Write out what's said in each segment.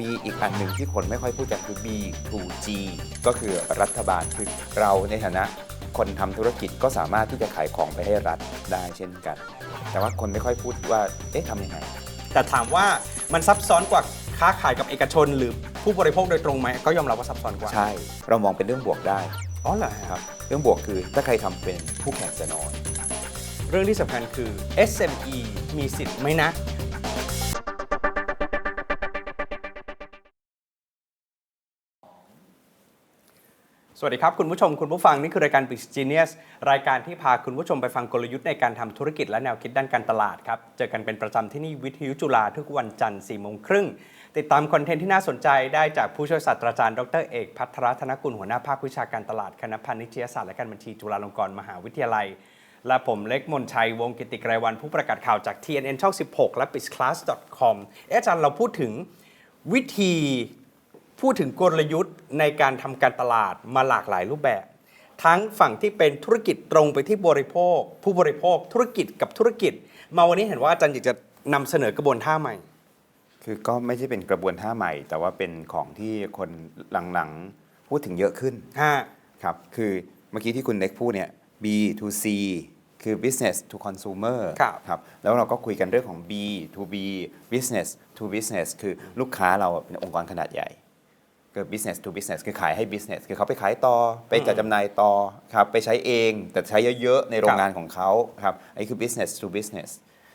ปีอีกอันหนึ่งที่คนไม่ค่อยพูดกันคือ B2G ก็คือรัฐบาลคือเราในฐานะคนทำธุรกิจก็สามารถที่จะขายของไปให้รัฐได้เช่นกัน แต่ว่าคนไม่ค่อยพูดว่าเอ๊ะทำยังไง แต่ถามว่ามันซับซ้อนกว่าค้าขายกับเอกชน หรือผู้บริโภคโดยตรงไหมก็ยอมรับว่าซับซ้อนกว่า ใช่ เรามองเป็นเรื่องบวกได้ อ๋อเหรอฮะครับ เรื่องบวกคือถ้าใครทำเป็นผู้แข่งจะน้อย เรื่องที่สำคัญคือ SME มีสิทธิ์ไหมนะ สวัสดีครับ คุณผู้ชมคุณผู้ฟัง นี่คือรายการ b i z Genius รายการที่พาคุณผู้ชมไปฟังกลยุทธ์ในการทำธุรกิจและแนวคิดด้านการตลาดครับ เจอกันเป็นประจำที่นี่วิทยุจุฬาทุกวันจันทร์4โมงครึ่งติดตามคอนเทนต์ที่น่าสนใจได้จากผู้ช่วยศาสตราจารย์ ดรเอกพัทรธนกุลหัวหน้าภาควิชาการตลาดคณะพาณิชยศาสตร์และการบัญชีจุฬาลงกรณ์มหาวิทยาลัย และผมเล็กมนชัยวงกิติไกรวันผู้ประกาศข่าวจาก TNN ช่อง 16 และ bizclass.com เอ๊ะอาจารย์เราพูดถึงวิธี พูดถึงกลยุทธ์ในการทำการตลาดมาหลากหลายรูปแบบ ทั้งฝั่งที่เป็นธุรกิจตรงไปที่บริโภค ผู้บริโภคธุรกิจกับธุรกิจ มาวันนี้เห็นว่าอาจารย์อยากจะนำเสนอกระบวนท่าใหม่ คือก็ไม่ใช่เป็นกระบวนท่าใหม่ แต่ว่าเป็นของที่คนหลังๆพูดถึงเยอะขึ้นฮะครับคือเมื่อกี้ที่คุณเล็กพูดเนี่ย B to C คือ business to consumer ครับครับแล้วเราก็คุยกันเรื่องของ B to B business to business คือลูกค้าเราเป็นองค์กรขนาดใหญ่ ก็ business to business คือขายให้ business คือเขาไปขายต่อ ไปจัดจำหน่ายต่อครับไปใช้เองแต่ใช้เยอะๆ ในโรงงานของเขาครับอันนี้คือ business to business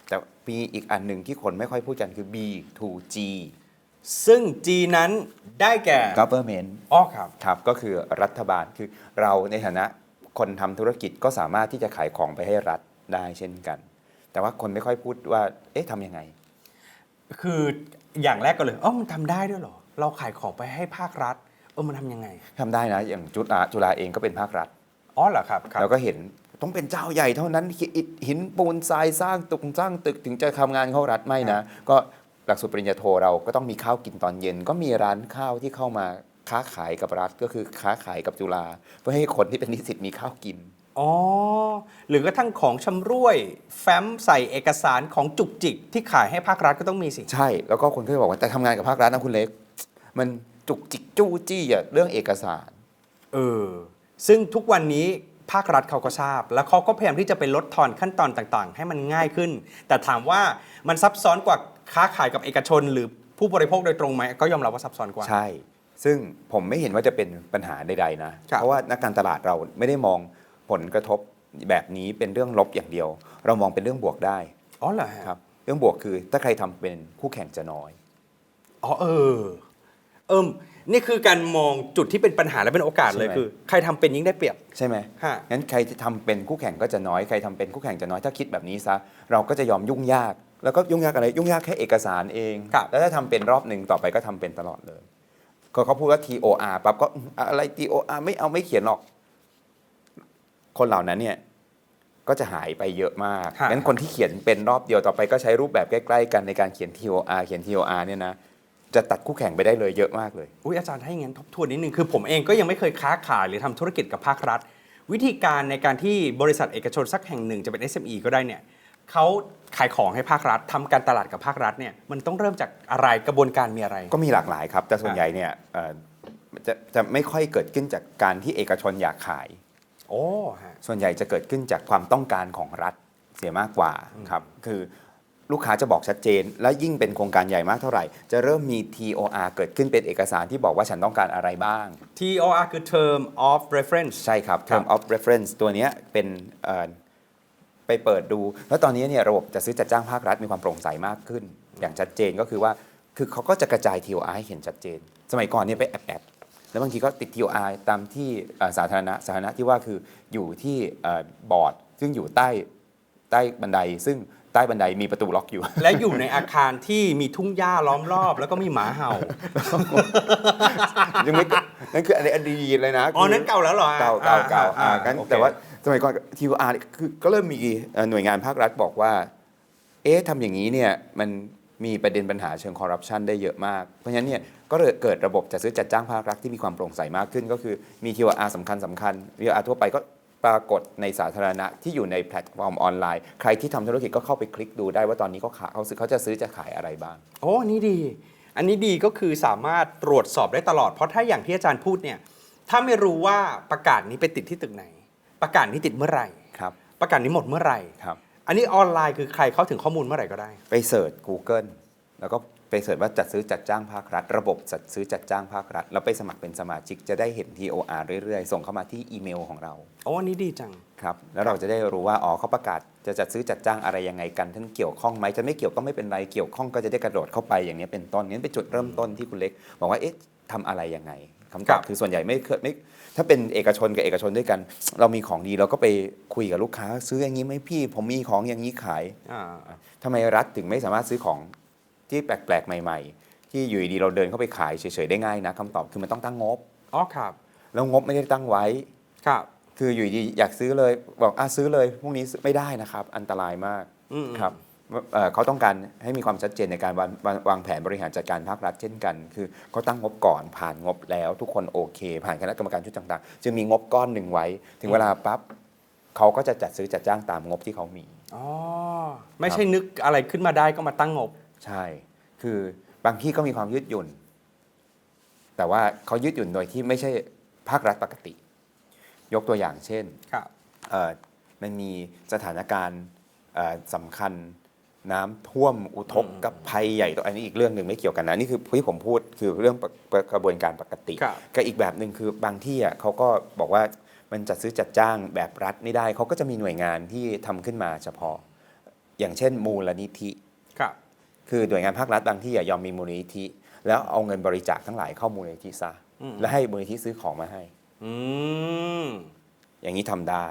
แต่มีอีกอันหนึ่งที่คนไม่ค่อยพูดกันคือ B to G ซึ่ง G นั้นได้แก่ government อ๋อครับครับก็คือรัฐบาลคือเราในฐานะคนทำธุรกิจก็สามารถที่จะขายของไปให้รัฐได้เช่นกัน แต่ว่าคนไม่ค่อยพูดว่า เอ๊ะทำยังไง คืออย่างแรกก็เลยอ๋อมันทำได้ด้วยเหรอ เราขายของไปให้ภาครัฐ เออมันทำยังไง ทำได้นะ อย่างจุฬาจุฬาเองก็เป็นภาครัฐ อ๋อเหรอครับครับ เราก็เห็นต้องเป็นเจ้าใหญ่เท่านั้นอิฐหินปูนทรายสร้างตึกสร้างตึกถึงจะทำงานเข้ารัฐไม่นะ ก็หลักสูตรปริญญาโทเราก็ต้องมีข้าวกินตอนเย็น ก็มีร้านข้าวที่เข้ามาค้าขายกับรัฐก็คือค้าขายกับจุฬาเพื่อให้คนที่เป็นนิสิตมีข้าวกิน อ๋อ หรือกระทั่งของชำร่วย แฟ้มใส่เอกสารของจุกจิกที่ขายให้ภาครัฐก็ต้องมีสิ ใช่แล้วก็คนก็จะบอกว่าแต่ทำงานกับภาครัฐนะคุณเล็ก มันจุกจิกจู้จี้อะเรื่องเอกสาร เออ ซึ่งทุกวันนี้ภาครัฐเขาก็ทราบ แล้วเขาก็พยายามที่จะไปลดทอนขั้นตอนต่างๆ ให้มันง่ายขึ้น แต่ถามว่ามันซับซ้อนกว่าค้าขายกับเอกชน หรือผู้บริโภคโดยตรงไหมก็ยอมรับว่าซับซ้อนกว่า ใช่ ซึ่งผมไม่เห็นว่าจะเป็นปัญหาใด ๆ นะครับเพราะว่านักการตลาดเราไม่ได้มองผลกระทบแบบนี้เป็นเรื่องลบอย่างเดียว เรามองเป็นเรื่องบวกได้อ๋อเหรอฮะครับ เรื่องบวกคือถ้าใครทำเป็นคู่แข่งจะน้อยอ๋อเออ เอิมนี่คือการมองจุดที่เป็นปัญหาและเป็นโอกาสเลยใช่ไหม คือ ใครทำเป็นยิ่งได้เปรียบ ใช่ไหมฮะ งั้นใครทำเป็นคู่แข่งก็จะน้อย ใครทำเป็นคู่แข่งจะน้อย ถ้าคิดแบบนี้ซะ เราก็จะยอมยุ่งยาก แล้วก็ยุ่งยากอะไร ยุ่งยากแค่เอกสารเอง ครับ แล้วถ้าทำเป็นรอบหนึ่งต่อไปก็ทำเป็นตลอดเลยก็เขาพูดว่า TOR ปั๊บก็อะไร TOR ไม่เอาไม่เขียนหรอก คนเหล่านั้นเนี่ยก็จะหายไปเยอะมาก ฮะ งั้นคนที่เขียนเป็นรอบเดียวต่อไปก็ใช้รูปแบบใกล้ ๆ กันในการเขียน TOR เขียน TOR เนี่ยนะ จะตัดคู่แข่งไปได้เลยเยอะมากเลย อุ้ยอาจารย์ให้งั้นทบทวนนิดนึงคือผมเองก็ยังไม่เคยค้าขายหรือทำธุรกิจกับภาครัฐ วิธีการในการที่บริษัทเอกชนสักแห่งหนึ่งจะเป็น SME ก็ได้เนี่ยเขาขายของให้ภาครัฐทำการตลาดกับภาครัฐเนี่ยมันต้องเริ่มจากอะไรกระบวนการมีอะไร ก็มีหลากหลายครับ แต่ส่วนใหญ่เนี่ยเอ่อจะจะไม่ค่อยเกิดขึ้นจากการที่เอกชนอยากขายโอ้ฮะส่วนใหญ่จะเกิดขึ้นจากความต้องการของรัฐเสียมากกว่าครับคือ ลูกค้าจะบอกชัดเจน และยิ่งเป็นโครงการใหญ่มากเท่าไหร่ จะเริ่มมี TOR เกิดขึ้นเป็นเอกสารที่บอกว่าฉันต้องการอะไรบ้าง TOR คือ term of reference ใช่ครับครับ term of reference ตัวเนี้ยเป็นเอ่อไปเปิดดู แล้วตอนนี้เนี่ยระบบจะซื้อจัดจ้างภาครัฐมีความโปร่งใสมากขึ้น อย่างชัดเจนก็คือว่าคือเขาก็จะกระจาย TOR ให้เห็นชัดเจน สมัยก่อนเนี่ยไปแอบแอบแล้วบางทีก็ติด TOR ตามที่เอ่อสาธารณะสาธารณะที่ว่าคืออยู่ที่เอ่อบอร์ดซึ่งอยู่ใต้ใต้บันไดซึ่ง ใต้บันไดมีประตูล็อกอยู่ และอยู่ในอาคารที่มีทุ่งหญ้าล้อมรอบ แล้วก็มีหมาเห่า ยังไม่นั่นคืออันดีตเลยนะอ๋อนั้นเก่าแล้วเหรอฮะเก่าเก่าเก่าอ่อ่างั้นโอเคแต่ว่าสมัยก่อน TOR เนี่ยคือก็เริ่มมีเอ่อหน่วยงานภาครัฐบอกว่า เอ๊ะทำอย่างนี้เนี่ยมันมีประเด็นปัญหาเชิงคอร์รัปชันได้เยอะมาก เพราะฉะนั้นเนี่ยก็เลยเกิดระบบจัดซื้อจัดจ้างภาครัฐที่มีความโปร่งใสมากขึ้น ก็คือมี TOR สำคัญสำคัญ TOR ทั่วไปก็ ปรากฏในสาธารณะที่อยู่ในแพลตฟอร์มออนไลน์ ใครที่ทำธุรกิจก็เข้าไปคลิกดูได้ว่าตอนนี้เขาขายเขาซื้อเขาจะซื้อจะขายอะไรบ้าง โอ้นี่ดี อันนี้ดีก็คือสามารถตรวจสอบได้ตลอด เพราะถ้าอย่างที่อาจารย์พูดเนี่ยถ้าไม่รู้ว่าประกาศนี้ไปติดที่ตึกไหน ประกาศนี้ติดเมื่อไหร่ครับ ประกาศนี้หมดเมื่อไหร่ครับ อันนี้ออนไลน์คือใครเข้าถึงข้อมูลเมื่อไหร่ก็ได้ ไปเสิร์ช Google แล้วก็ ไปเสิร์ชว่าจัดซื้อจัดจ้างภาครัฐ ระบบจัดซื้อจัดจ้างภาครัฐ แล้วไปสมัครเป็นสมาชิกจะได้เห็น TOR เรื่อยๆ ส่งเข้ามาที่อีเมลของเราโอ้อันนี้ดีจัง ครับ แล้วเราจะได้รู้ว่าอ๋อเขาประกาศจะจัดซื้อจัดจ้างอะไรยังไงกันท่านเกี่ยวข้องไหมจะไม่เกี่ยวก็ไม่เป็นไรเกี่ยวข้องก็จะได้กระโดดเข้าไปอย่างนี้เป็นต้นนี่เป็นจุดเริ่มต้นที่คุณเล็ก บอกว่าเอ๊ะทำอะไรยังไงคำตอบครับคือส่วนใหญ่ไม่เคยไม่ถ้าเป็นเอกชนกับเอกชนด้วยกัน เรามีของดีเราก็ไปคุยกับลูกค้า ซื้ออย่างนี้ไหมพี่ ผมมีของอย่างนี้ขายอ่าทำไมรัฐถึงไม่สามารถซื้อของ ที่แปลกๆ ใหม่ ๆ ที่อยู่ดีๆเราเดินเข้าไปขายเฉยๆได้ง่ายนะคำตอบคือมันต้องตั้งงบ อ๋อครับ แล้วงบไม่ได้ตั้งไว้ ครับ คืออยู่ดีๆอยากซื้อเลยบอกอะซื้อเลยพวกนี้ซื้อไม่ได้นะครับ อันตรายมากอืม ครับเอ่อเขาต้องการให้มีความชัดเจนในการวางวางวางแผนบริหารจัดการภาครัฐเช่นกันคือเขาตั้งงบก่อนผ่านงบแล้วทุกคนโอเค ผ่านคณะกรรมการชุดต่างๆจึงมีงบก้อนหนึ่งไว้ ถึงเวลาปั๊บเขาก็จะจัดซื้อจัดจ้างตามงบที่เขามี อ๋อ ไม่ใช่นึกอะไรขึ้นมาได้ก็มาตั้งงบ ใช่ คือบางที่ก็มีความยืดหยุ่น แต่ว่าเขายืดหยุ่นโดยที่ไม่ใช่ภาครัฐปกติ ยกตัวอย่างเช่นครับเอ่อมันมีสถานการณ์เอ่อสำคัญน้ำท่วมอุทกกับภัยใหญ่ตัวอันนี้อีกเรื่องหนึ่งไม่เกี่ยวกันนะนี่คือที่ผมพูดคือเรื่องปกกระบวนการปกติครับกับอีกแบบหนึ่งคือบางที่อะเขาก็บอกว่ามันจัดซื้อจัดจ้างแบบรัฐไม่ได้เขาก็จะมีหน่วยงานที่ทำขึ้นมาเฉพาะ อย่างเช่นมูลนิธิ ครับคือหน่วยงานภาครัฐบางที่อะยอมมีมูลนิธิ แล้วเอาเงินบริจาคทั้งหลายเข้ามูลนิธิซะอืมแล้วให้มูลนิธิซื้อของมาให้อืมอย่างนี้ทำได้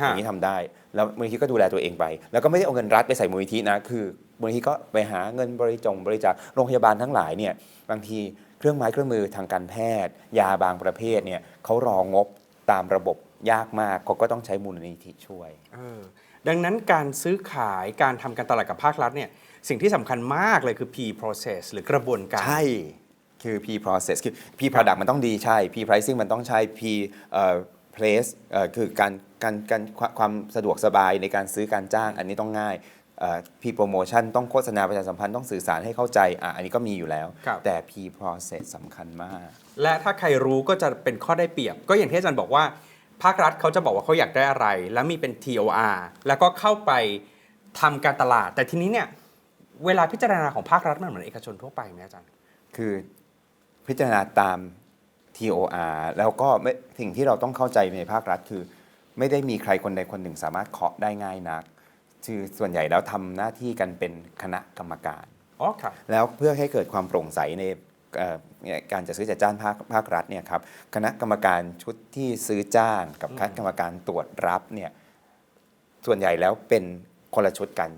ฮะอย่างนี้ทำได้ แล้วมูลนิธิก็ดูแลตัวเองไป แล้วก็ไม่ได้เอาเงินรัฐไปใส่มูลนิธินะ คือมูลนิธิก็ไปหาเงินบริจงบริจาค โรงพยาบาลทั้งหลายเนี่ย บางทีเครื่องไม้เครื่องมือทางการแพทย์ ยาบางประเภทเนี่ยเขารองบตามระบบยากมากเขาก็ต้องใช้มูลนิธิช่วยเออดังนั้นการซื้อขายการทำการตลาดกับภาครัฐเนี่ย สิ่งที่สำคัญมากเลยคือ P process หรือกระบวนการ ใช่คือ P process คือ P product มันต้องดีใช่ P pricing มันต้องใช่ P เอ่อ place เอ่อคือการการการความความสะดวกสบายในการซื้อการจ้างอันนี้ต้องง่ายเอ่อ P promotion ต้องโฆษณาประชาสัมพันธ์ต้องสื่อสารให้เข้าใจอะอันนี้ก็มีอยู่แล้ว ครับ แต่ P process สำคัญมาก และถ้าใครรู้ก็จะเป็นข้อได้เปรียบ ก็อย่างที่อาจารย์บอกว่าภาครัฐเขาจะบอกว่าเขาอยากได้อะไร แล้วมีเป็น TOR แล้วก็เข้าไปทำการตลาด แต่ทีนี้เนี่ย เวลาพิจารณาของภาครัฐมันเหมือนเอกชนทั่วไปไหมอาจารย์ คือพิจารณาตาม TOR แล้วก็ไม่สิ่งที่เราต้องเข้าใจในภาครัฐคือ ไม่ได้มีใครคนใดคนหนึ่งสามารถเคาะได้ง่ายนัก คือส่วนใหญ่แล้วทำหน้าที่กันเป็นคณะกรรมการ อ๋อครับแล้วเพื่อให้เกิดความโปร่งใสในเอ่อเนี่ยการจัดซื้อจัดจ้างภาคภาครัฐเนี่ยครับคณะกรรมการชุดที่ซื้อจ้างกับคณะกรรมการตรวจรับเนี่ยส่วนใหญ่แล้วเป็นคนละชุดกัน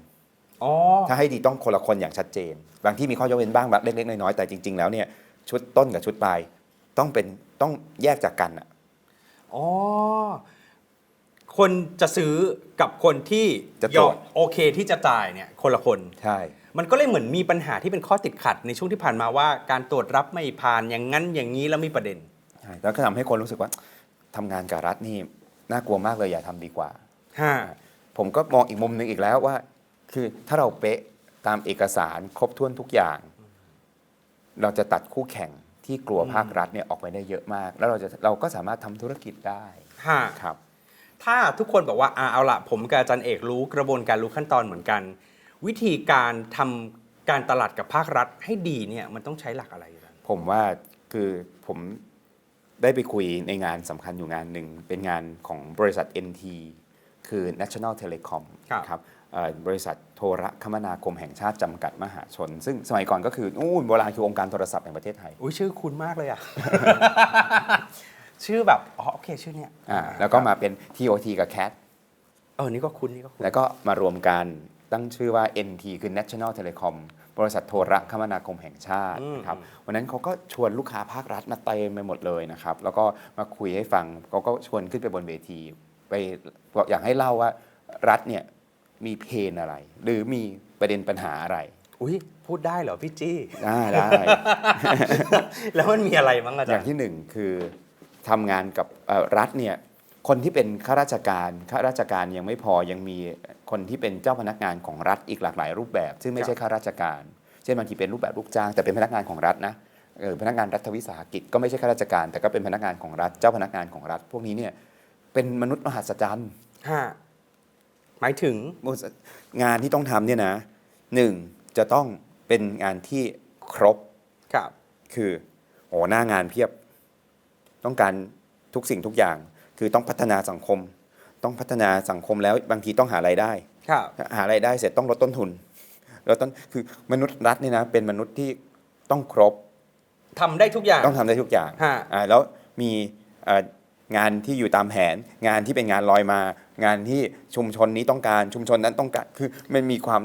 อ๋อ ถ้าให้ดีต้องคนละคนอย่างชัดเจน บางที่มีข้อยกเว้นบ้างแบบเล็กๆน้อยๆแต่จริง ๆ แล้วเนี่ยชุดต้นกับชุดปลายต้องเป็นต้องแยกจากกันอะอ๋อ คนจะซื้อกับคนที่จะยตรอวมจโอเคที่จะจ่ายเนี่ยคนละคน ใช่ มันก็เลยเหมือนมีปัญหาที่เป็นข้อติดขัดในช่วงที่ผ่านมาว่า การตรวจรับไม่ผ่านอย่างนั้นอย่างนี้แล้วมีประเด็น ใช่แล้วก็ทำให้คนรู้สึกว่าทำงานกับรัฐนี่น่ากลัวมากเลยอย่าทำดีกว่า ฮะผมก็มองอีกมุมหนึ่งอีกแล้วว่า คือถ้าเราเป๊ะตามเอกสารครบถ้วนทุกอย่าง เราจะตัดคู่แข่งที่กลัวภาครัฐเนี่ยออกไปได้เยอะมาก แล้วเราจะเราก็สามารถทำธุรกิจได้ฮะครับ ถ้าทุกคนบอกว่าอ่าเอาละผมกับอาจารย์เอกรู้กระบวนการรู้ขั้นตอนเหมือนกัน วิธีการทำการตลาดกับภาครัฐให้ดีเนี่ยมันต้องใช้หลักอะไรอาจารย์ผมว่าคือผมได้ไปคุยในงานสำคัญอยู่งานหนึ่ง เป็นงานของบริษัท NT คือ National Telecom ครับครับเอ่อ บริษัทโทรคมนาคมแห่งชาติจำกัดมหาชน ซึ่งสมัยก่อนก็คือนู่นโบราณคือองค์การโทรศัพท์แห่งประเทศไทยอุ้ยชื่อคุ้นมากเลยอะ ชื่อแบบอ๋อโอเคชื่อเนี้ยอ่าแล้วก็มาเป็น TOT กับ CAT เออนี่ก็คุ้นนี่ก็คุ้นแล้วก็มารวมกันตั้งชื่อว่า NT คือ National Telecom บริษัทโทรคมนาคมแห่งชาติอืมนะครับวันนั้นเขาก็ชวนลูกค้าภาครัฐมาเต็มไปหมดเลยนะครับ แล้วก็มาคุยให้ฟังเขาก็ชวนขึ้นไปบนเวที ไปบอกอยากให้เล่าว่ารัฐเนี่ย มีเพนอะไร หรือมีประเด็นปัญหาอะไรอุ้ยพูดได้เหรอพี่จี้ได้ได้ แล้วมันมีอะไรมั้งอาอจารย่างย์ที่หนึ่งคือทำงานกับเอ่อรัฐเนี่ยคนที่เป็นข้าราชการข้าราชการยังไม่พอยังมีคนที่เป็นเจ้าพนักงานของรัฐอีกหลากหลาย รูปแบบ ซึ่งไม่ใช่ข้าราชการ เช่นบางทีเป็นรูปแบบลูกจ้าง แต่เป็นพนักงานของรัฐนะเออพนักงานรัฐวิสาหกิจก็ไม่ใช่ข้าราชการ แต่ก็เป็นพนักงานของรัฐ เจ้าพนักงานของรัฐ พวกนี้เนี่ยเป็นมนุษย์มหัศจรรย์ฮะ หมายถึง งานที่ต้องทำเนี่ยนะหนึ่งจะต้องเป็นงานที่ครบครับ คือโอ้หน้างานเพียบ ต้องการทุกสิ่งทุกอย่าง คือต้องพัฒนาสังคม ต้องพัฒนาสังคมแล้วบางทีต้องหารายได้ ครับ หารายได้เสร็จต้องลดต้นทุนลดต้นคือมนุษย์รัฐเนี่ยนะเป็นมนุษย์ที่ต้องครบทำได้ทุกอย่าง ต้องทำได้ทุกอย่างฮะ อ่าแล้วมีเอ่องานที่อยู่ตามแผน งานที่เป็นงานลอยมา งานที่ชุมชนนี้ต้องการชุมชนนั้นต้องการคือมันมีความ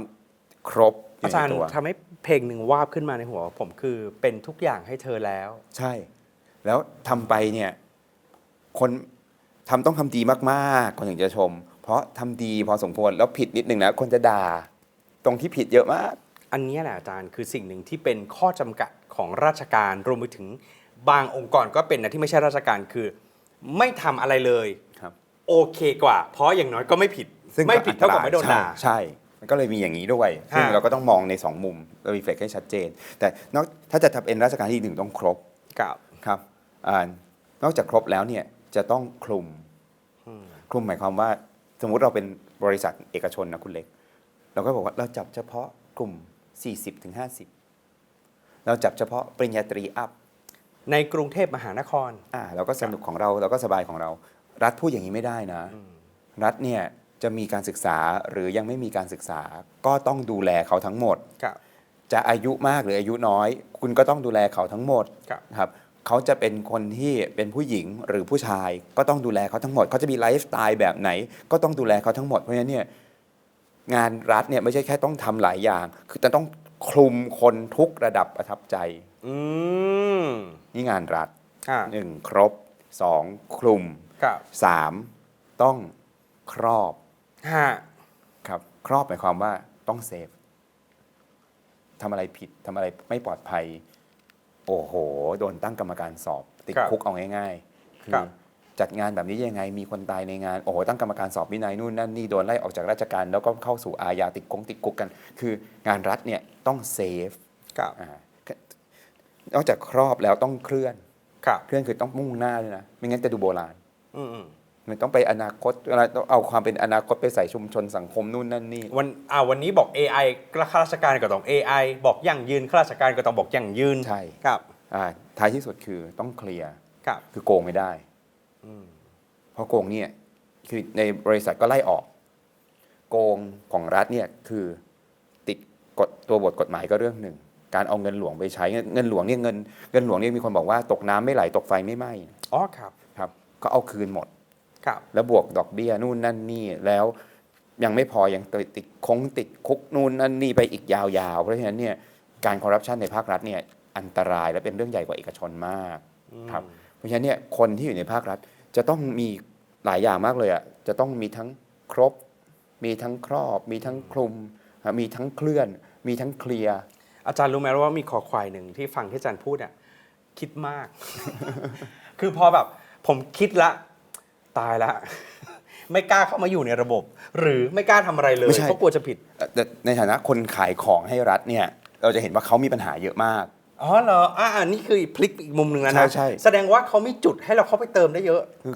ครบออายู่จารในย์ตัวทำให้เพลงหนึ่งวาบขึ้นมาในหัวผมคือเป็นทุกอย่างให้เธอแล้ว ใช่ แล้วทำไปเนี่ยคนทำต้องทำดีมากๆคนถึงจะชม เพราะทำดีพอสมควรแล้วผิดนิดนึงนะคนจะด่าตรงที่ผิดเยอะมาก อันเนี้ยแหละอาจารย์คือสิ่งหนึ่งที่เป็นข้อจำกัดของราชการรวมไปถึงบางองค์กรก็เป็นนะที่ไม่ใช่ราชการคือ ไม่ทำอะไรเลยครับ โอเคกว่า เพราะอย่างน้อยก็ไม่ผิดไม่ผิดเท่ากับไม่โดนด่า ใช่ใช่ มันก็เลยมีอย่างนี้ด้วย ซึ่งฮะเราก็ต้องมองในสองมุมเรารีเฟล็กให้ชัดเจน แต่นอกถ้าจะทำเป็นราชการที่หนึ่งต้องครบกับ ครับอ่านอกจากครบแล้วเนี่ยจะต้องคลุม คลุมหมายความว่า สมมุติเราเป็นบริษัทเอกชนนะคุณเล็ก เราก็บอกว่าเราจับเฉพาะกลุ่ม 40-50ถึง50 เราจับเฉพาะปริญญาตรีอัพ ในกรุงเทพมหานคร อ่าเราก็สนุกของเราเราก็สบายของเรา รัฐพูดอย่างนี้ไม่ได้นะ รัฐเนี่ยจะมีการศึกษาหรือยังไม่มีการศึกษา ก็ต้องดูแลเขาทั้งหมดกับจะอายุมากหรืออายุน้อย คุณก็ต้องดูแลเขาทั้งหมดครับครับเขาจะเป็นคนที่เป็นผู้หญิงหรือผู้ชาย ก็ต้องดูแลเขาทั้งหมด เขาจะมีไลฟ์สไตล์แบบไหน ก็ต้องดูแลเขาทั้งหมดเพราะฉะนั้นเนี่ยงานรัฐเนี่ยไม่ใช่แค่ต้องทำหลายอย่าง คือจะต้องคลุมคนทุกระดับประทับใจอืมนี่งานรัฐอ่าหนึ่งครบสองคลุม กับสามต้องครอบฮะครับครอบหมายความว่าต้องเซฟทำอะไรผิดทำอะไรไม่ปลอดภัย โอ้โห โดนตั้งกรรมการสอบ ติดครับคุกเอาง่ายๆคือครับจัดงานแบบนี้ยังไงมีคนตายในงาน โอ้โห ตั้งกรรมการสอบวินัยนู่นนั่นนี่โดนไล่ออกจากราชการ แล้วก็เข้าสู่อาญาติดกงติดคุกกัน คืองานรัฐเนี่ยต้องเซฟกับอ่านอกจากครอบแล้วต้องเคลื่อนกับเคลื่อนคือต้องมุ่งหน้าด้วยนะ ไม่งั้นจะดูโบราณอื มอืมมันต้องไปอนาคตอะไรต้องเอาความเป็นอนาคตไปใส่ชุมชนสังคมนู่นนั่นนี่ วันอ่าวันนี้บอก AI ข้าราชการก็ต้อง AI บอกยั่งยืนข้าราชการก็ต้องบอกยั่งยืนใช่กับอ่าท้ายที่สุดคือต้องเคลียร์กับคือโกงไม่ได้เพราะโกงเนี่ยคือในบริษัทก็ไล่ออก โกงของรัฐเนี่ยคือติดกฎตัวบทกฎหมายก็เรื่องหนึ่ง การเอาเงินหลวงไปใช้เงินเงินหลวงเนี่ยเงินเงินหลวงเนี่ยมีคนบอกว่าตกน้ำไม่ไหลตกไฟไม่ไหม้อ๋อครับครับ ก็เอาคืนหมดกับแล้วบวกดอกเบี้ยนู่นนั่นนี่แล้วยังไม่พอยังติดติดคงติดคุกนู่นนั่นนี่ไปอีกยาวๆ เพราะฉะนั้นเนี่ยการคอร์รัปชันในภาครัฐเนี่ยอันตรายและเป็นเรื่องใหญ่กว่าเอกชนมากครับเพราะฉะนั้นเนี่ยคนที่อยู่ในภาครัฐจะต้องมีหลายอย่างมากเลยอะจะต้องมีทั้งครบ มีทั้งครอบ มีทั้งคลุมอะมีทั้งเคลื่อน มีทั้งเคลียร์อาจารย์รู้ไหมว่ามีคอควายหนึ่งที่ฟังที่อาจารย์พูดอะคิดมาก คือพอแบบ ผมคิดละตายละ ไม่กล้าเข้ามาอยู่ในระบบ หรือไม่กล้าทำอะไรเลยไม่ใช่ เพราะกลัวจะผิดเอ่อแต่ในฐานะคนขายของให้รัฐเนี่ย เราจะเห็นว่าเขามีปัญหาเยอะมาก อ๋อเหรออ่าอันนี้คือพลิกอีกมุมหนึ่งแล้วใช่นะใช่ แสดงว่าเขาไม่จุดให้เราเข้าไปเติมได้เยอะ คือ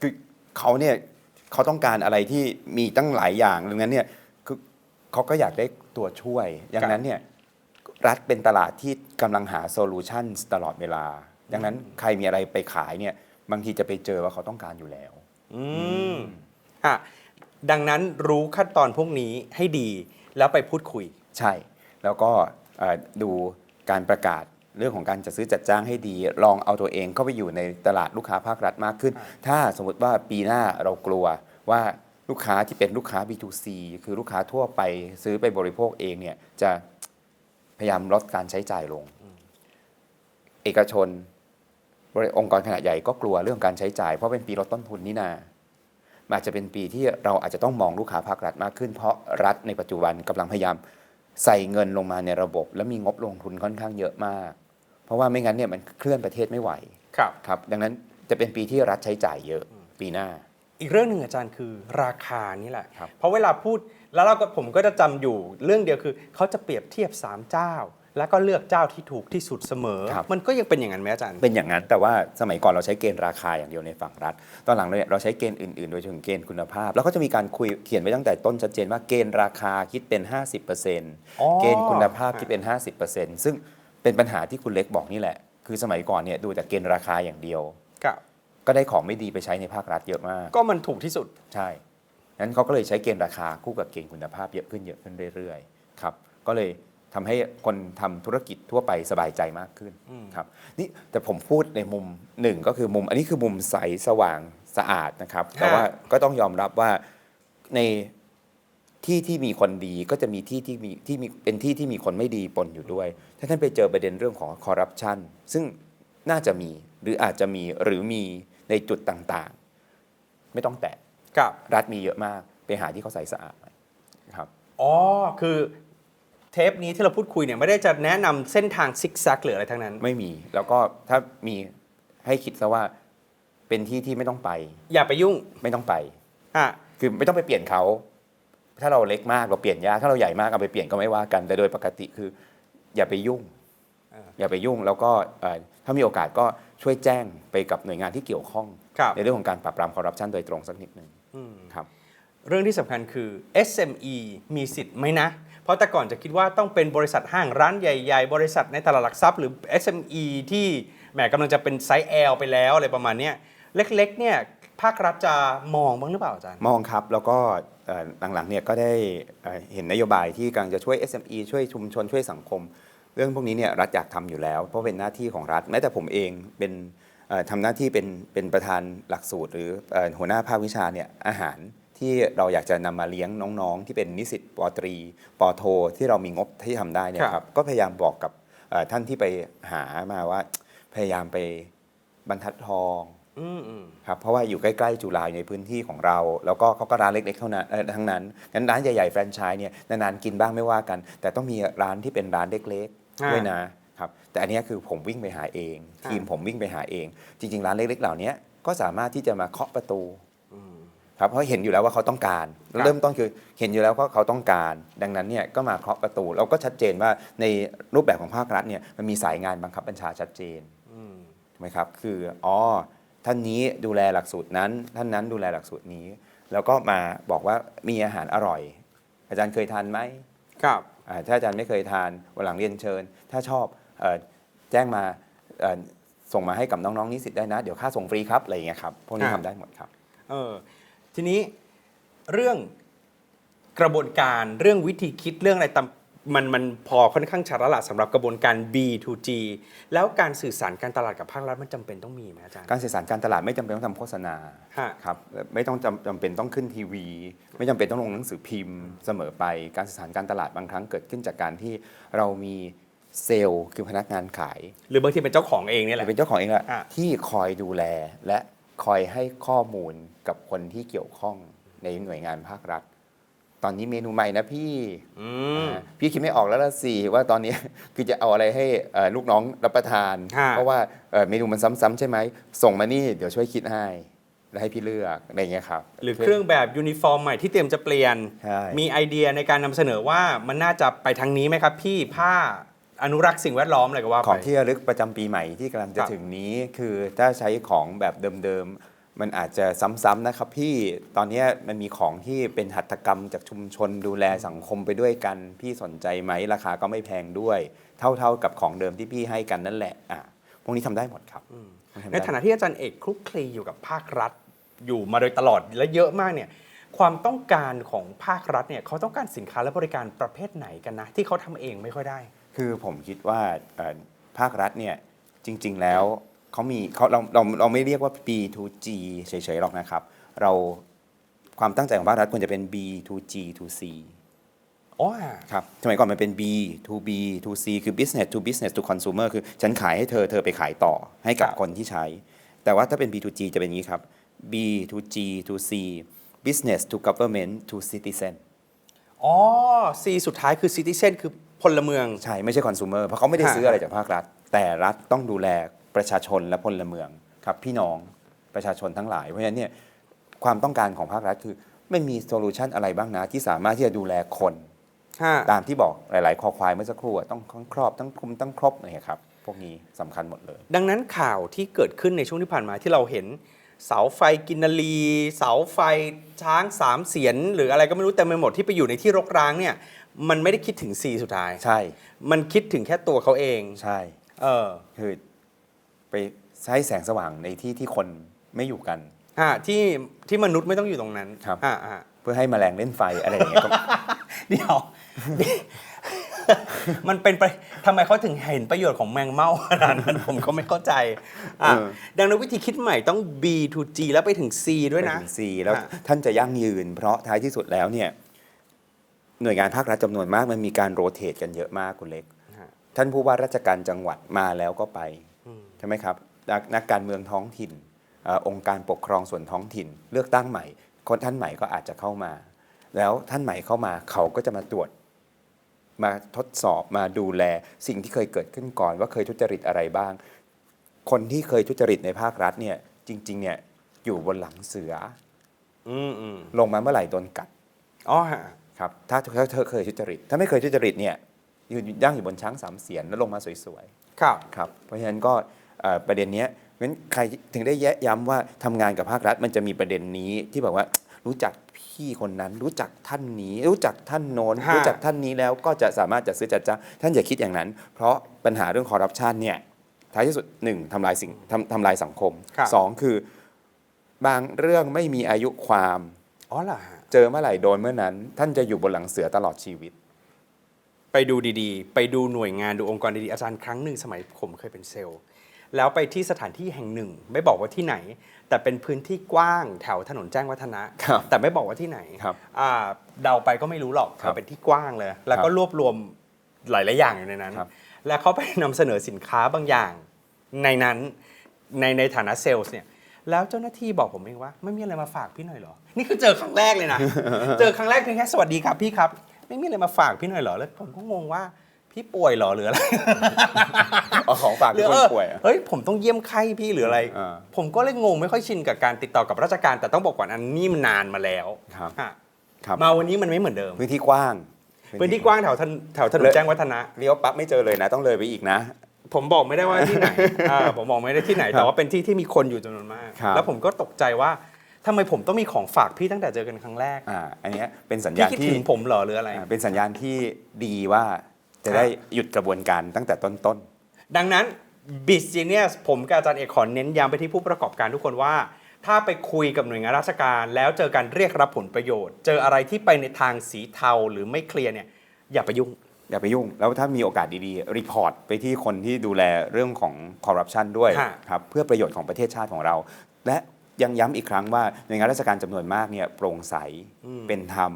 คือเขาเนี่ยเขาต้องการอะไรที่มีตั้งหลายอย่างดังนั้นเนี่ยคือเขาก็อยากได้ตัวช่วยดังนั้นเนี่ยรัฐเป็นตลาดที่กำลังหาโซลูชันตลอดเวลา ดังนั้นใครมีอะไรไปขายเนี่ย บางทีจะไปเจอว่าเขาต้องการอยู่แล้ว อืมอะดังนั้นรู้ขั้นตอนพวกนี้ให้ดีแล้วไปพูดคุย ใช่ แล้วก็เอ่อดูการประกาศเรื่องของการจัดซื้อจัดจ้างให้ดี ลองเอาตัวเองเข้าไปอยู่ในตลาดลูกค้าภาครัฐมากขึ้น ถ้าสมมติว่าปีหน้าเรากลัวว่าลูกค้าที่เป็นลูกค้า B2C คือลูกค้าทั่วไปซื้อไปบริโภคเองเนี่ยจะพยายามลดการใช้จ่ายลง เอกชนบริ องค์กรขนาดใหญ่ก็กลัวเรื่องการใช้จ่าย เพราะเป็นปีลดต้นทุนนี่นามันอาจจะเป็นปีที่เราอาจจะต้องมองลูกค้าภาครัฐมากขึ้น เพราะรัฐในปัจจุบันกำลังพยายามใส่เงินลงมาในระบบ และมีงบลงทุนค่อนข้างเยอะมาก เพราะว่าไม่งั้นเนี่ยมันเคลื่อนประเทศไม่ไหวครับครับ ดังนั้นจะเป็นปีที่รัฐใช้จ่ายเยอะปีหน้า อีกเรื่องหนึ่งอาจารย์คือราคานี่แหละครับเพราะเวลาพูดแล้วเราก็ผมก็จะจำอยู่เรื่องเดียวคือเขาจะเปรียบเทียบ3เจ้า แล้วก็เลือกเจ้าที่ถูกที่สุดเสมอ ครับ มันก็ยังเป็นอย่างนั้นไหมอาจารย์ เป็นอย่างนั้นแต่ว่าสมัยก่อนเราใช้เกณฑ์ราคาอย่างเดียวในฝั่งรัฐ ตอนหลังเนี่ยเราใช้เกณฑ์อื่นๆ โดยเฉพาะเกณฑ์คุณภาพ แล้วก็จะมีการคุยเขียนไว้ตั้งแต่ต้นชัดเจนว่าเกณฑ์ราคาคิดเป็น50%อ๋อเกณฑ์คุณภาพคิดเป็น 50%ซึ่งเป็นปัญหาที่คุณเล็กบอกนี่แหละ คือสมัยก่อนเนี่ยดูแต่เกณฑ์ราคาอย่างเดียว ครับก็ได้ของไม่ดีไปใช้ในภาครัฐเยอะมาก ก็มันถูกที่สุด ใช่นั้นเขาก็เลยใช้เกณฑ์ราคาคู่กับเกณฑ์คุณภาพเยอะขึ้นเยอะขึ้นเรื่อยๆ ครับ ก็เลย ทำให้คนทำธุรกิจทั่วไปสบายใจมากขึ้นครับนี่แต่ผมพูดในมุมหนึ่งก็คือมุม อันนี้คือมุมใสสว่างสะอาดนะครับ แต่ว่าก็ต้องยอมรับว่าในที่ที่มีคนดีก็จะมีที่ที่มีที่มีเป็นที่ที่มีคนไม่ดีปนอยู่ด้วย ถ้าท่านไปเจอประเด็นเรื่องของคอร์รัปชันซึ่งน่าจะมีหรืออาจจะมีหรือมีในจุดต่างๆ ไม่ต้องแตะครับรัฐมีเยอะมาก ไปหาที่เขาใส่สะอาดหน่อยครับอ๋อคือ เทปนี้ที่เราพูดคุยเนี่ยไม่ได้จะแนะนำเส้นทางซิกแซกหรืออะไรทั้งนั้น ไม่มี แล้วก็ถ้ามีให้คิดซะว่าเป็นที่ที่ไม่ต้องไป อย่าไปยุ่งไม่ต้องไปอะคือไม่ต้องไปเปลี่ยนเขา ถ้าเราเล็กมากเราเปลี่ยนยากถ้าเราใหญ่มากเอาไปเปลี่ยนก็ไม่ว่ากัน แต่โดยปกติคือ อย่าไปยุ่ง อย่าไปยุ่งแล้วก็เอ่อถ้ามีโอกาสก็ช่วยแจ้งไปกับหน่วยงานที่เกี่ยวข้องครับในเรื่องของการปราบปรามคอร์รัปชันโดยตรงสักนิดหนึ่งครับ เรื่องที่สำคัญคือ SME มีสิทธิ์ไหมนะ เพราะแต่ก่อนจะคิดว่าต้องเป็นบริษัทห้างร้านใหญ่ ๆ บริษัทในตลาดหลักทรัพย์หรือ SME ที่แหมกำลังจะเป็นไซส์ L ไปแล้วอะไรประมาณนี้เล็กๆเนี่ยภาครัฐจะมองบ้างหรือเปล่าอาจารย์ มองครับแล้วก็หลังๆเนี่ยก็ได้เห็นนโยบายที่กำลังจะช่วย SME ช่วยชุมชนช่วยสังคม เรื่องพวกนี้เนี่ยรัฐอยากทำอยู่แล้ว เพราะเป็นหน้าที่ของรัฐแม้แต่ผมเองเป็นเอ่อทำหน้าที่เป็นเป็นประธานหลักสูตร หรือหัวหน้าภาควิชาเนี่ยอาหาร ที่เราอยากจะนำมาเลี้ยงน้องๆ ที่เป็นนิสิตปอตรีปอโท ที่เรามีงบที่ทำได้เนี่ยคครัรับบก็พยายามบอกกับเอ่อท่านที่ไปหามาว่า พยายามไปบรรทัดทองอืมอืมครับเพราะว่าอยู่ใกล้ๆจุฬาอยู่ในพื้นที่ของเรา แล้วก็เขาก็ร้านเล็กๆเท่านั้นเอ่อทั้งนั้นงั้นร้านใหญ่ๆแฟรนไชส์เนี่ยนานๆกินบ้างไม่ว่ากัน แต่ต้องมีร้านที่เป็นร้านเล็กอ่าๆด้วยนะครับแต่อันเนี้ยคือผมวิ่งไปหาเองอ่าทีมผมวิ่งไปหาเอง จริง ๆ ร้านเล็กๆ เหล่านี้ก็สามารถที่จะมาเคาะประตู ครับเพราะเห็นอยู่แล้วว่าเขาต้องการครับเริ่มต้นคือเห็นอยู่แล้วว่าเขาต้องการ ดังนั้นเนี่ยก็มาเคาะประตูเราก็ชัดเจนว่าในรูปแบบของภาครัฐเนี่ยมันมีสายงานบังคับบัญชาชัดเจนถูกไหมครับ คืออ๋อท่านนี้ดูแลหลักสูตรนั้น ท่านนั้นดูแลหลักสูตรนี้ แล้วก็มาบอกว่ามีอาหารอร่อย อาจารย์เคยทานไหมครับอ่าถ้าอาจารย์ไม่เคยทานวันหลังเรียนเชิญ ถ้าชอบเออแจ้งมาเอ่อส่งมาให้กับน้องๆนิสิตได้นะ เดี๋ยวค่าส่งฟรีครับอะไรอย่างเงี้ยครับพวกนี้อ่าทำได้หมดครับ เออ ทีนี้เรื่องกระบวนการเรื่องวิธีคิดเรื่องอะไรตามมันมันพอค่อนข้างชัดแล้วล่ะสำหรับกระบวนการ B2G แล้วการสื่อสารการตลาดกับภาครัฐมันจำเป็นต้องมีไหมอาจารย์ การสื่อสารการตลาดไม่จำเป็นต้องทำโฆษณาฮะ ครับไม่ต้องจำจำเป็นต้องขึ้นทีวี ไม่จำเป็นต้องลงหนังสือพิมพ์เสมอไป การสื่อสารการตลาดบางครั้งเกิดขึ้นจากการที่เรามีเซลล์คือพนักงานขาย หรือบางทีเป็นเจ้าของเองเนี่ยแหหรืละอเป็นเจ้าของเองแหละอะ ที่คอยดูแลและ คอยให้ข้อมูลกับคนที่เกี่ยวข้องในหน่วยงานภาครัฐ ตอนนี้เมนูใหม่นะพี่อืม อ่าพี่คิดไม่ออกแล้วละสิว่าตอนนี้ คือจะเอาอะไรให้เอ่อลูกน้องรับประทาน ฮะ เพราะว่าเอ่อเมนูมันซ้ำๆใช่ไหม ส่งมานี่เดี๋ยวช่วยคิดให้ แล้วให้พี่เลือกอะไรอย่างเงี้ยครับหรือเครื่องแบบยูนิฟอร์มใหม่ที่เตรียมจะเปลี่ยน ใช่ มีไอเดียในการนำเสนอว่ามันน่าจะไปทางนี้ไหมครับพี่ผ้า อนุรักษ์สิ่งแวดล้อมอะไรก็ว่าขไปองที่ระลึกประจำปีใหม่ที่กำลังจะครับ ถึงนี้คือถ้าใช้ของแบบเดิมๆ มันอาจจะซ้ำๆนะครับพี่ตอนนี้มันมีของที่เป็นหัตถกรรมจากชุมชนดูแลสังคมไปด้วยกัน พี่สนใจไหมราคาก็ไม่แพงด้วย เท่าๆกับของเดิมที่พี่ให้กันนั่นแหละอะพวกนี้ทำได้หมดครับทำในได้ฐานะที่อาจารย์เอกคลุกคลีอยู่กับภาครัฐอยู่มาโดยตลอดและเยอะมากเนี่ยความต้องการของภาครัฐเนี่ยเขาต้องการสินค้าและบริการประเภทไหนกันนะ ที่เขาทำเองไม่ค่อยได้ คือผมคิดว่าเอ่อภาครัฐเนี่ยจริง ๆ แล้วเขามีเขาเราเราเราไม่เรียกว่า B2G เฉยๆหรอกนะครับ เราความตั้งใจของภาครัฐควรจะเป็น B2G to C อ๋อครับสมัยก่อนมันเป็น B to B to C คือ business to business to consumer คือฉันขายให้เธอเธอไปขายต่อให้กับครับคนที่ใช้ แต่ว่าถ้าเป็น B to G จะเป็นอย่างนี้ครับ B to G to C business to government to citizen อ๋อ C สุดท้ายคือ citizen คือ พลเมือง ใช่ไม่ใช่ consumer เพราะเขาไม่ได้ฮะซื้ออะไรจากภาครัฐ แต่รัฐต้องดูแลประชาชนและพลเมืองครับพี่น้องประชาชนทั้งหลาย เพราะฉะนั้นเนี่ยความต้องการของภาครัฐคือไม่มีโซลูชันอะไรบ้างนะที่สามารถที่จะดูแลคนฮะตามที่บอกหลาย ๆ คอควายเมื่อสักครู่อะต้องทั้งครอบทั้งคลุมทั้งครบเนี่ยครับพวกนี้สำคัญหมดเลย ดังนั้นข่าวที่เกิดขึ้นในช่วงที่ผ่านมาที่เราเห็น เสาไฟกินนารีเสาไฟช้างสามเสียน หรืออะไรก็ไม่รู้เต็มไปหมดที่ไปอยู่ในที่รกร้างเนี่ย มันไม่ได้คิดถึงซีสุดท้าย ใช่ มันคิดถึงแค่ตัวเขาเอง ใช่ เออ คือไปใช้แสงสว่างในที่ที่คนไม่อยู่กันฮะที่ที่มนุษย์ไม่ต้องอยู่ตรงนั้นครับฮะฮะเพื่อให้แมลงเล่นไฟอะไรอย่างเงี้ยก็ เดี๋ยว มันเป็นไปทำไมเขาถึงเห็นประโยชน์ของแมงเม่าขนาดนั้น ผมก็ไม่เข้าใจอะเออ ดังนั้นวิธีคิดใหม่ต้อง B to G แล้วไปถึง C ด้วยนะไปถึง C แล้วฮะท่านจะยั่งยืน เพราะท้ายที่สุดแล้วเนี่ย หน่วยงานภาครัฐจำนวนมากมันมีการโรเตทกันเยอะมากคุณเล็กฮะท่านผู้ว่าราชการจังหวัดมาแล้วก็ไปใช่ไหมครับนักนักการเมืองท้องถิ่นเออองค์การปกครองส่วนท้องถิ่น เลือกตั้งใหม่ คนท่านใหม่ก็อาจจะเข้ามา แล้วท่านใหม่เข้ามาเขาก็จะมาตรวจ มาทดสอบมาดูแลสิ่งที่เคยเกิดขึ้นก่อน ว่าเคยทุจริตอะไรบ้าง คนที่เคยทุจริตในภาครัฐเนี่ยจริง ๆเนี่ยอยู่บนหลังเสืออืมอืมลงมาเมื่อไหร่โดนกัดอ๋อฮะ ครับถ้าถ้าเธอเคยทุจริต ถ้าไม่เคยทุจริตเนี่ยยืนย่างอยู่บนช้างสามเสียนแล้วลงมาสวยๆครับครับเพราะฉะนั้นก็เอ่อประเด็นเนี้ยงั้นใครถึงได้แยะย้ำว่าทำงานกับภาครัฐมันจะมีประเด็นนี้ที่แบบว่ารู้จักพี่คนนั้นรู้จักท่านนี้ รู้จักท่านโน้นฮะรู้จักท่านนี้แล้วก็จะสามารถจัดซื้อจัดจ้างท่านอย่าคิดอย่างนั้น เพราะปัญหาเรื่องคอร์รัปชันเนี่ยท้ายที่สุดหนึ่งทำลายสิ่งทำทำลายสังคมครับสองคือบางเรื่องไม่มีอายุความอ๋อเหรอฮะ เจอเมื่อไหร่โดนเมื่อนั้น ท่านจะอยู่บนหลังเสือตลอดชีวิต ไปดูดีๆ ไปดูหน่วยงานดูองค์กรดีๆอาจารย์ครั้งหนึ่งสมัยผมเคยเป็นเซลล์แล้วไปที่สถานที่แห่งหนึ่ง ไม่บอกว่าที่ไหน แต่เป็นพื้นที่กว้างแถวถนนแจ้งวัฒนะ ครับแต่ไม่บอกว่าที่ไหนครับอ่าเดาไปก็ไม่รู้หรอกครับแต่เป็นที่กว้างเลย แล้วก็ครับรวบรวมหลายๆอย่างอยู่ในนั้น ครับ แล้วเขาไปนำเสนอสินค้าบางอย่างในนั้นในในฐานะเซลล์เนี่ย แล้วเจ้าหน้าที่บอกผมเองว่า ไม่มีอะไรมาฝากพี่หน่อยเหรอ นี่คือเจอครั้งแรกเลยนะ เจอครั้งแรกเพียงแค่สวัสดีครับพี่ครับ ไม่มีอะไรมาฝากพี่หน่อยเหรอ แล้วผมก็งงว่าพี่ป่วยเหรอหรืออะไรเอาของฝากหรืที่อคเอนอป่วยอะ เฮ้ยผมต้องเยี่ยมไข้พี่หรืออะไร อ่าผมก็เลยงงไม่ค่อยชินกับการติดต่อกับราชการแต่ต้องบอกก่อนอันนี้มันนานมาแล้วครับฮะครับ มาวันนี้มันไม่เหมือนเดิมพื้นที่กว้างพื้นที่กว้างแถวถนนแถวถนนแจ้งวัฒนะ เลี้ยวปั๊บไม่เจอเลยนะต้องเลยไปอีกนะ ผมบอกไม่ได้ว่าที่ไหนอ่าผมบอกไม่ได้ที่ไหน แต่ว่าเป็นที่ที่มีคนอยู่จำนวนมาก ครับ แล้วผมก็ตกใจว่าทำไมผมต้องมีของฝากพี่ตั้งแต่เจอกันครั้งแรกอ่าอันเนี้ยเป็นสัญพี่ญาณคิดที่ถึงผมเหรอหรืออะไร อ่าเป็นสัญญาณที่ดีว่าจะครับได้หยุดกระบวนการตั้งแต่ต้นดังนั้น b i z Genius ผมกับอาจารย์เอกขอเน้นย้ำไปที่ผู้ประกอบการทุกคนว่า ถ้าไปคุยกับหน่วยงานราชการแล้วเจอการเรียกรับผลประโยชน์ เจออะไรที่ไปในทางสีเทาหรือไม่เคลียร์เนี่ยอย่าไปยุ่ง ๆ อย่าไปยุ่ง แล้วถ้ามีโอกาสดีๆ รีพอร์ตไปที่คนที่ดูแลเรื่องของคอร์รัปชันด้วยฮะ ครับเพื่อประโยชน์ของประเทศชาติของเรา และยังย้ำอีกครั้งว่าหน่วยงานราชการจำนวนมากเนี่ยโปร่งใสเป็นธรรม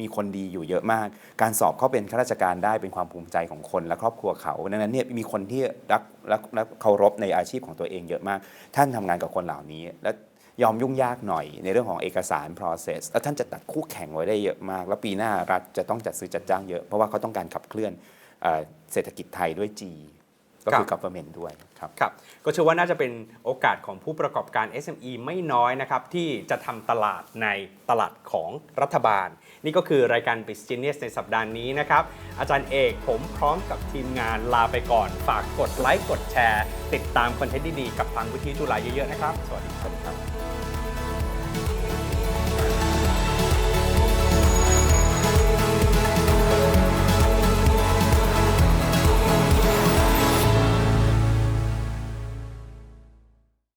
มีคนดีอยู่เยอะมาก การสอบเข้าเป็นข้าราชการได้เป็นความภูมิใจของคนและครอบครัวเขาดังนั้นเนี่ยมีคนที่รักรักรักเคารพในอาชีพของตัวเองเยอะมาก ท่านทำงานกับคนเหล่านี้ และ ยอมยุ่งยากหน่อย ในเรื่องของเอกสาร process แล้วท่านจะตัดคู่แข่งไว้ได้เยอะมาก แล้วปีหน้ารัฐจะต้องจัดซื้อจัดจ้างเยอะ เพราะว่าเขาต้องการขับเคลื่อนเอ่อเศรษฐกิจไทยด้วย G ก็คือครับ government ด้วยครับครับ ก็เชื่อว่าน่าจะเป็นโอกาสของผู้ประกอบการ SME ไม่น้อยนะครับ ที่จะทำตลาดในตลาดของรัฐบาล นี่ก็คือรายการ b i z Genius ในสัปดาห์นี้นะครับ อาจารย์เอกผมพร้อมกับทีมงานลาไปก่อน ฝากกดไลค์กดแชร์ ติดตามคอนเทนต์ดีๆ กับทางวิทยุจุฬาเยอะๆนะครับ สวัสดีครับ